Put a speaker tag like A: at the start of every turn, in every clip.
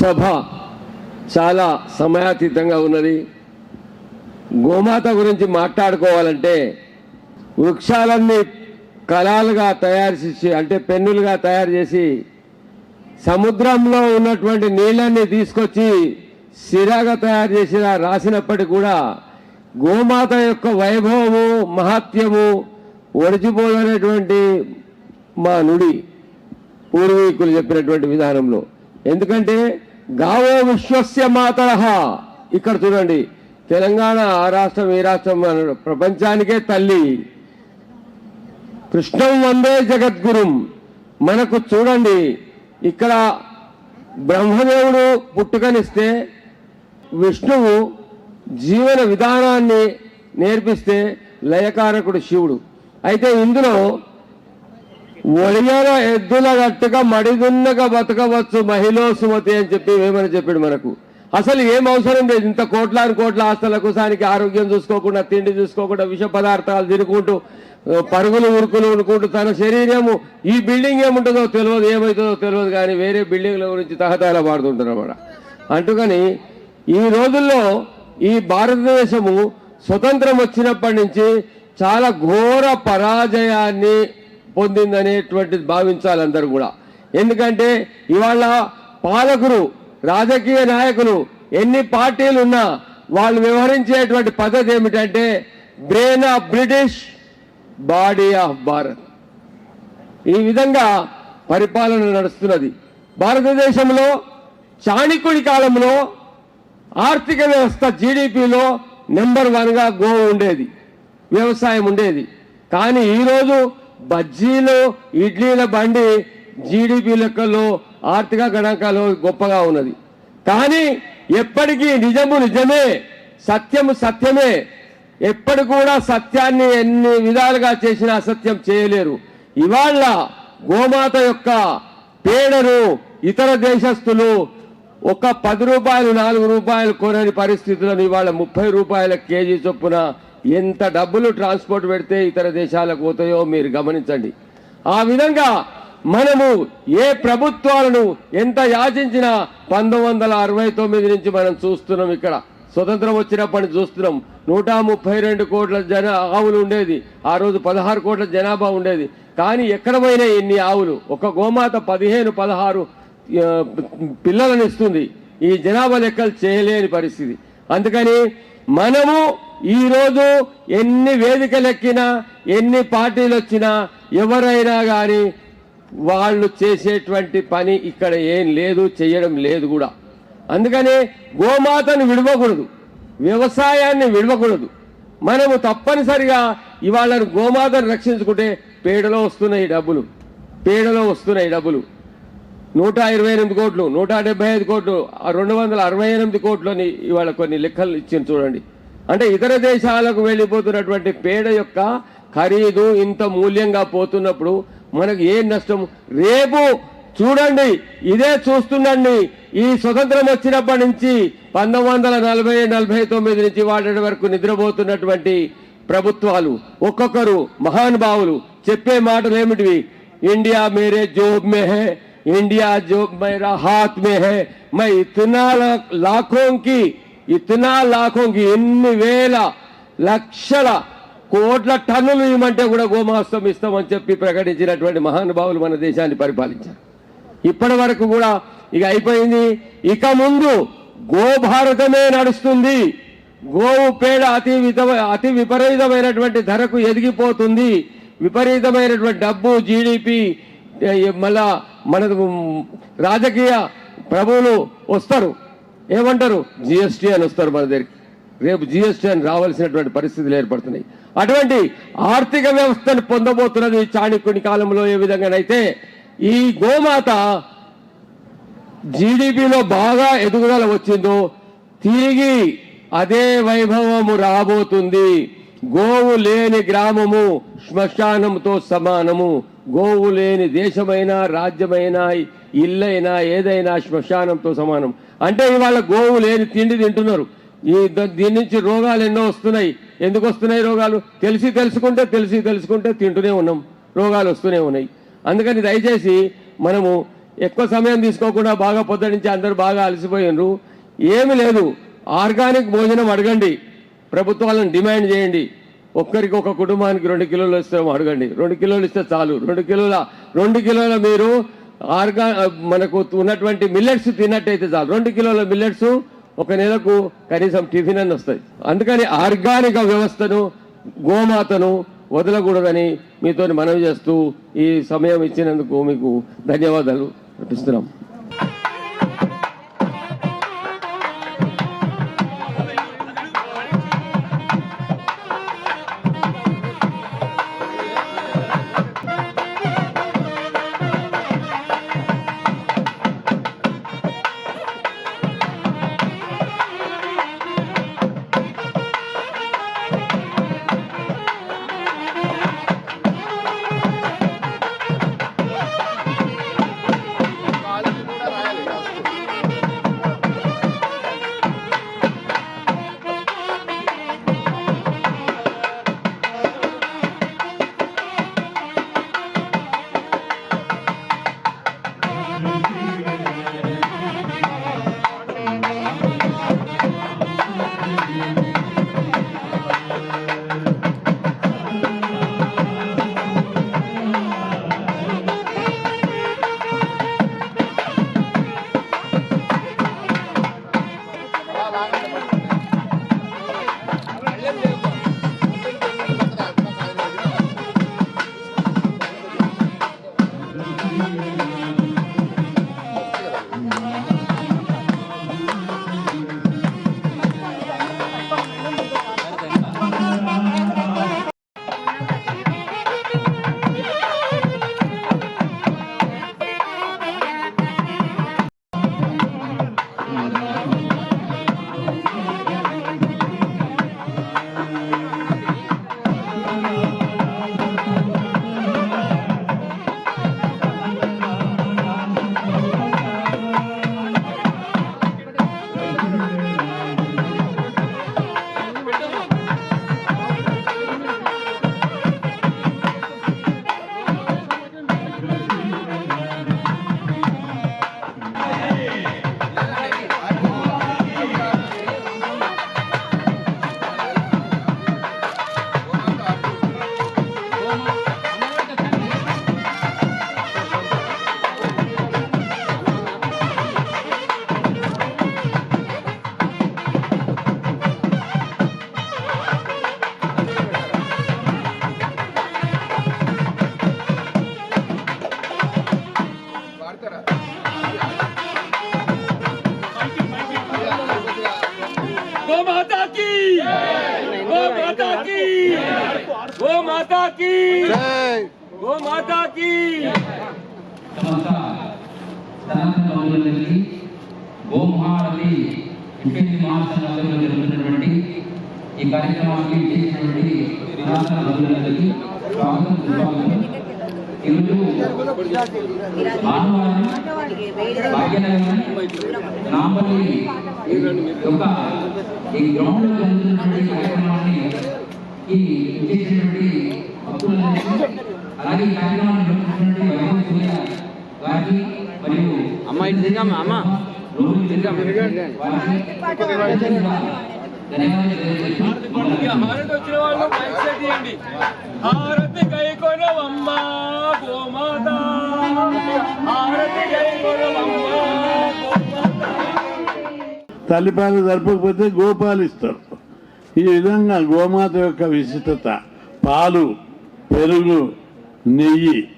A: సభ చాలా సమయాతీతంగా ఉన్నది. గోమాత గురించి మాట్లాడుకోవాలంటే వృక్షాలన్నీ కళాలుగా తయారు చేసి అంటే పెన్నులుగా తయారు చేసి సముద్రంలో ఉన్నటువంటి నీళ్ళన్ని తీసుకొచ్చి సిరాగా తయారు చేసిన రాసినప్పటికీ కూడా గోమాత యొక్క వైభవము మహత్యము ఒడిచిపోదనేటువంటి మా నుడి పూర్వీకులు చెప్పినటువంటి విధానంలో. ఎందుకంటే గావో విశ్వస్య మాతర. ఇక్కడ చూడండి తెలంగాణ ఆ రాష్ట్రం ఈ రాష్ట్రం ప్రపంచానికే తల్లి. కృష్ణం వందే జగద్గురుం. మనకు చూడండి ఇక్కడ బ్రహ్మదేవుడు పుట్టుకనిస్తే విష్ణువు జీవన విధానాన్ని నేర్పిస్తే లయకారకుడు శివుడు. అయితే ఇందులో ఒడిగల ఎద్దుల గట్టుగా మడిదున్నగా బతకవచ్చు మహిళ సుమతి అని చెప్పి ఏమని చెప్పాడు మనకు? అసలు ఏం అవసరం లేదు. ఇంత కోట్లాది కోట్ల ఆస్తులకు సానికి ఆరోగ్యం చూసుకోకుండా తిండి చూసుకోకుండా విష పదార్థాలు తినుకుంటూ పరుగులు ఉరుకులు ఉనుకుంటూ తన శరీరము ఈ బిల్డింగ్ ఏముంటుందో తెలియదు ఏమవుతుందో తెలియదు కానీ వేరే బిల్డింగ్ల గురించి తహతాల పాడుతుంటారు అన్నమాట. అంటుకని ఈ రోజుల్లో ఈ భారతదేశము స్వతంత్రం వచ్చినప్పటి నుంచి చాలా ఘోర పరాజయాన్ని పొందిందనేటువంటిది భావించాలి అందరూ కూడా. ఎందుకంటే ఇవాళ పాలకులు రాజకీయ నాయకులు ఎన్ని పార్టీలు ఉన్నా వాళ్ళు వ్యవహరించేటువంటి పద్ధతి ఏమిటంటే brain of British body of Bharat. ఈ విధంగా పరిపాలన నడుస్తున్నది. భారతదేశంలో చాణికుడి కాలంలో ఆర్థిక వ్యవస్థ జీడిపిలో నెంబర్ వన్గా గో ఉండేది. వ్యవసాయం ఉండేది. కానీ ఈరోజు బజ్జీలు ఇడ్లీల బండి జీడిపి లెక్కల్లో ఆర్థిక గణాంకాలు గొప్పగా ఉన్నది. కానీ ఎప్పటికీ నిజము నిజమే సత్యము సత్యమే. ఎప్పటి కూడా సత్యాన్ని ఎన్ని విధాలుగా చేసినా అసత్యం చేయలేరు. ఇవాళ గోమాత యొక్క పేడను ఇతర దేశస్తులు ఒక పది రూపాయలు నాలుగు రూపాయలు కొనని పరిస్థితులను ఇవాళ ముప్పై రూపాయల కేజీ చొప్పున ఎంత డబ్బులు ట్రాన్స్పోర్ట్ పెడితే ఇతర దేశాలకు పోతాయో మీరు గమనించండి. ఆ విధంగా మనము ఏ ప్రభుత్వాలను ఎంత యాచించినా పంతొమ్మిది వందల అరవై తొమ్మిది నుంచి మనం చూస్తున్నాం ఇక్కడ. స్వతంత్రం వచ్చినప్పటి చూస్తున్నాం. నూట ముప్పై రెండు కోట్ల జన ఆవులు ఉండేది. ఆ రోజు పదహారు కోట్ల జనాభా ఉండేది. కానీ ఎక్కడ పోయినా ఎన్ని ఆవులు. ఒక గోమాత పదిహేను పదహారు పిల్లలను ఇస్తుంది. ఈ జనాభా లెక్కలు చేయలేని పరిస్థితి. అందుకని మనము ఈరోజు ఎన్ని వేదికలు ఎక్కినా ఎన్ని పార్టీలు వచ్చినా ఎవరైనా కానీ వాళ్ళు చేసేటువంటి పని ఇక్కడ ఏం లేదు చేయడం లేదు కూడా. అందుకని గోమాతను విడవకూడదు వ్యవసాయాన్ని విడవకూడదు. మనము తప్పనిసరిగా ఇవాళ గోమాతను రక్షించుకుంటే పేడలో వస్తున్నాయి డబ్బులు పేడలో వస్తున్నాయి డబ్బులు. నూట ఇరవై ఎనిమిది కోట్లు నూట డెబ్బై ఐదు కోట్లు రెండు వందల అరవై ఎనిమిది కోట్లని ఇవాళ కొన్ని లెక్కలు ఇచ్చింది చూడండి. అంటే ఇతర దేశాలకు వెళ్ళిపోతున్నటువంటి పేడ యొక్క ఖరీదు ఇంత మూల్యంగా పోతున్నప్పుడు మనకు ఏం నష్టం? రేపు చూడండి ఇదే చూస్తుండండి. ఈ స్వతంత్రం వచ్చినప్పటి నుంచి పంతొమ్మిది వందల నలభై నలభై తొమ్మిది నుంచి వాటి వరకు నిద్రపోతున్నటువంటి ప్రభుత్వాలు ఒక్కొక్కరు మహానుభావులు చెప్పే మాటలు ఏమిటివి ఇండియా మేరే జోబ్ మే హే ఇండియా జోబ్ మేరా హాత్ మే హై మై ఇతనా లాఖోं की ఇతనా లాఖోं ఎన్ని వేల లక్షల కోట్ల టన్నులు ఇవ్వమంటే కూడా గోమాస్తం ఇస్తామని చెప్పి ప్రకటించినటువంటి మహానుభావులు మన దేశాన్ని పరిపాలించారు. ఇప్పటి వరకు కూడా ఇక అయిపోయింది. ఇక ముందు గోభారతమే నడుస్తుంది. గోవు పేడ అతి విత అతి విపరీతమైనటువంటి ధరకు ఎదిగిపోతుంది. విపరీతమైనటువంటి డబ్బు జీడిపి మళ్ళా మనకు రాజకీయ ప్రభువులు వస్తారు. ఏమంటారు? జిఎస్టీ అని వస్తారు మన దగ్గరికి. రేపు జిఎస్టీ అని రావాల్సినటువంటి పరిస్థితులు ఏర్పడుతున్నాయి. అటువంటి ఆర్థిక వ్యవస్థను పొందబోతున్నది చాణక్యుని కాలంలో ఏ విధంగానైతే ఈ గోమాత జీడిపిలో బాగా ఎదుగుదల వచ్చిందో తిరిగి అదే వైభవము రాబోతుంది. గోవు లేని గ్రామము శ్మశానంతో సమానము. గోవు లేని దేశమైనా రాజ్యమైనా ఇల్లైనా ఏదైనా శ్మశానంతో సమానం. అంటే ఇవాళ గోవు లేని తిండి తింటున్నారు. ఈ ద- దీని నుంచి రోగాలు ఎన్నో వస్తున్నాయి. ఎందుకు వస్తున్నాయి రోగాలు? తెలిసి తెలుసుకుంటే తెలిసి తెలుసుకుంటే తింటూనే ఉన్నాం. రోగాలు వస్తూనే ఉన్నాయి. అందుకని దయచేసి మనము ఎక్కువ సమయం తీసుకోకుండా బాగా పొద్దురించి అందరూ బాగా అలసిపోయినరు. ఏమి లేదు. ఆర్గానిక్ భోజనం అడగండి. ప్రభుత్వాలను డిమాండ్ చేయండి. ఒక్కరికి ఒక కుటుంబానికి రెండు కిలోలు ఇస్తాం అడగండి. రెండు కిలోలు ఇస్తే చాలు. రెండు కిలోల రెండు కిలోల మీరు ఆర్గా మనకు ఉన్నటువంటి మిల్లెట్స్ తిన్నట్టయితే చాలు. రెండు కిలోల మిల్లెట్స్ ఒక నెలకు కనీసం టిఫిన్ అని వస్తాయి. అందుకని ఆర్గానిక వ్యవస్థను గోమాతను వదలకూడదని మీతో మనవి చేస్తూ ఈ సమయం ఇచ్చినందుకు మీకు ధన్యవాదాలు. అర్పిస్తున్నాం
B: गो माता की गो माता की गो माता की गो माता की
C: సమస్త సనాతన బంధువులందరికీ గోమహారతి ఇంకెన్ని మహాసంఘంలో జరుగుతున్నటువంటి ఈ కార్యక్రమానికి చేసినటువంటి సనాతన బంధువులందరికీ స్వాగతం సుస్వాగతం ఈరోజు ఆనవారం భాగ్యనగరం నాంపల్లి యొక్క ఈ గ్రౌండ్లో జరుగుతున్నటువంటి కార్యక్రమాన్ని ఈ భక్తులందరికీ అలాగే ఈ కార్యక్రమాన్ని నిర్వహించినటువంటి వైభవ్ సూర్య గారికి మరియు
D: అమ్మ ఇటు తిరిగామ్మా అమ్మ.
B: హారతి వచ్చిన వాళ్ళు మైక్ సెట్ చేయండి. హారతి కైకొనవమ్మ గోమాత. హారతి కైకొనవమ్మ గోమాత
E: తల్లిపాలు జరపకపోతే గోపాలు ఇస్తారు. ఈ విధంగా గోమాత యొక్క విశిష్టత పాలు పెరుగు నెయ్యి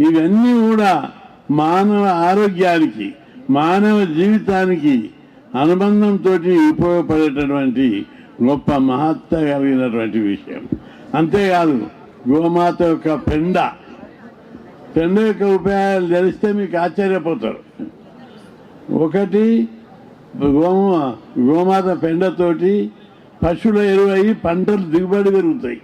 E: ఇవన్నీ కూడా మానవ ఆరోగ్యానికి మానవ జీవితానికి అనుబంధంతో ఉపయోగపడేటటువంటి గొప్ప మహత్త కలిగినటువంటి విషయం. అంతేకాదు గోమాత యొక్క పెండ. పెండ యొక్క ఉపయోగాలు తెలిస్తే మీకు ఆశ్చర్యపోతారు. ఒకటి గోము గోమాత పెండతోటి పశువుల ఎరువు పంటలు దిగుబడి పెరుగుతాయి.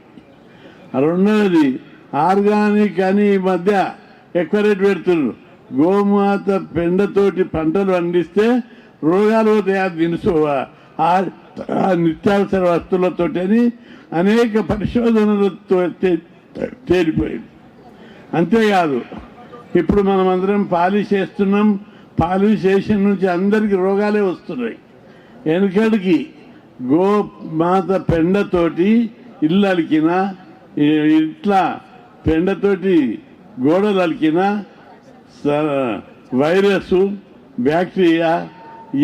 E: రెండవది ఆర్గానిక్ అని ఈ మధ్య ఎక్కువ రేటు పెడుతున్నారు. గోమాత పెండతోటి పంటలు పండిస్తే రోగాలు పోతాయి. ఆ దినుసు ఆ- నిత్యావసర వస్తువులతోటి అని అనేక పరిశోధనలతో తేలిపోయింది. అంతేకాదు ఇప్పుడు మనం అందరం పాలిష్ చేస్తున్నాం. పాలిష్ నుంచి అందరికి రోగాలే వస్తున్నాయి. వెనకడికి గోమాత పెండతోటి ఇల్లు అలికిన ఇట్లా పెండతోటి గోడలు అలికిన స- వైరస్ బ్యాక్టీరియా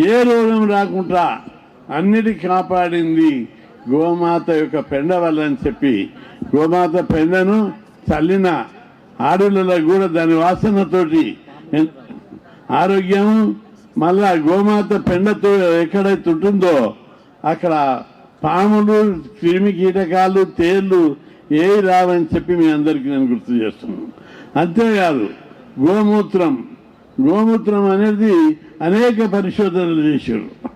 E: ఏ రోగం రాకుండా అన్నిటి కాపాడింది గోమాత యొక్క పెండ వల్ల అని చెప్పి గోమాత పెండను చల్లిన ఆడులలో కూడా దాని వాసనతోటి ఆరోగ్యం మళ్ళా గోమాత పెండతో ఎక్కడైతే ఉంటుందో అక్కడ పాములు క్రిమి కీటకాలు తేళ్ళు ఏ రావని చెప్పి మీ అందరికీ నేను గుర్తు చేస్తున్నాను. అంతేకాదు గోమూత్రం. గోమూత్రం అనేది అనేక పరిశోధనలు చేశారు.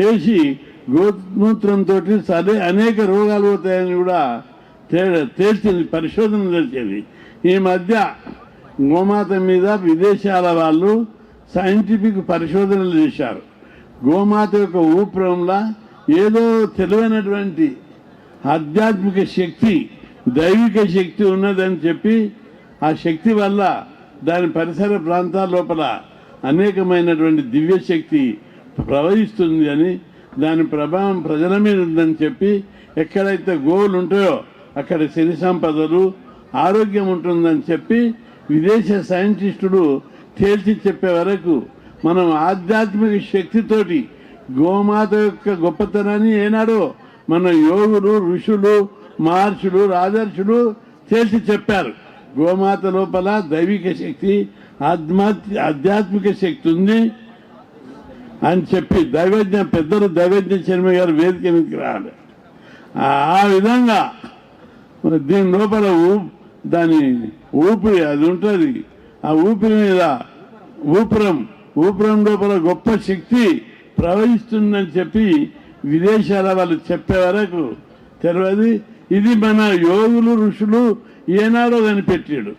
E: చేసి గోమూత్రంతో సరే అనేక రోగాలు పోతాయని కూడా తే- తేల్చింది పరిశోధన తెలిసింది ఈ మధ్య గోమాత మీద విదేశాల వాళ్ళు సైంటిఫిక్ పరిశోధనలు చేశారు. గోమాత యొక్క ఊపిరంలా ఏదో తెలివైనటువంటి ఆధ్యాత్మిక శక్తి దైవిక శక్తి ఉన్నదని చెప్పి ఆ శక్తి వల్ల దాని పరిసర ప్రాంతాల లోపల అనేకమైనటువంటి దివ్య శక్తి ప్రవహిస్తుంది అని దాని ప్రభావం ప్రజల మీద ఉందని చెప్పి ఎక్కడైతే గోవులు ఉంటాయో అక్కడ శని సంపదలు ఆరోగ్యం ఉంటుందని చెప్పి విదేశ సైంటిస్టులు తేల్చి చెప్పే వరకు మనం ఆధ్యాత్మిక శక్తితోటి గోమాత యొక్క గొప్పతనాన్ని ఏనాడో మన యోగులు ఋషులు మహర్షులు రాజర్షులు తేల్చి చెప్పారు. గోమాత లోపల దైవిక శక్తి ఆత్మా ఆధ్యాత్మిక శక్తి ఉంది అని చెప్పి దైవజ్ఞ పెద్దలు దైవజ్ఞ శర్మ గారు వేదిక మీదకి రావాలి. ఆ- విధంగా దీని లోపల ఊ- దాని ఊపిరి అది ఉంటుంది. ఆ ఊపిరి మీద ఊపిరం ఊపిరం లోపల గొప్ప శక్తి ప్రవహిస్తుందని చెప్పి విదేశాల వాళ్ళు చెప్పే వరకు తెలియదు ఇది మన యోగులు ఋషులు ఏనాడో కనిపెట్టాడు.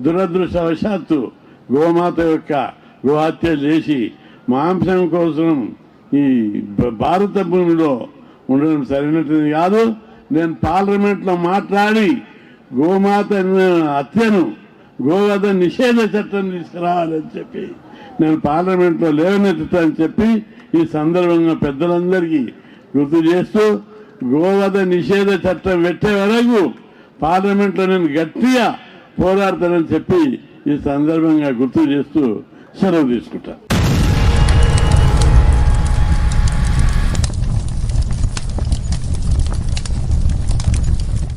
E: దురదృష్టవశాత్తు గోమాత యొక్క గోహత్య చేసి మాంసం కోసం ఈ భారత భూమిలో ఉండడం సరైనది కాదు. నేను పార్లమెంట్లో మాట్లాడి గోమాత హత్యను గోవధ నిషేధ చట్టం తీసుకురావాలని చెప్పి నేను పార్లమెంట్లో లేవనెత్తుతానని చెప్పి ఈ సందర్భంగా పెద్దలందరికీ గుర్తు చేస్తూ గోవధ నిషేధ చట్టం పెట్టే వరకు పార్లమెంట్లో నేను గట్టిగా పోరాడతానని చెప్పి ఈ సందర్భంగా గుర్తు చేస్తూ సెలవు తీసుకుంటాను.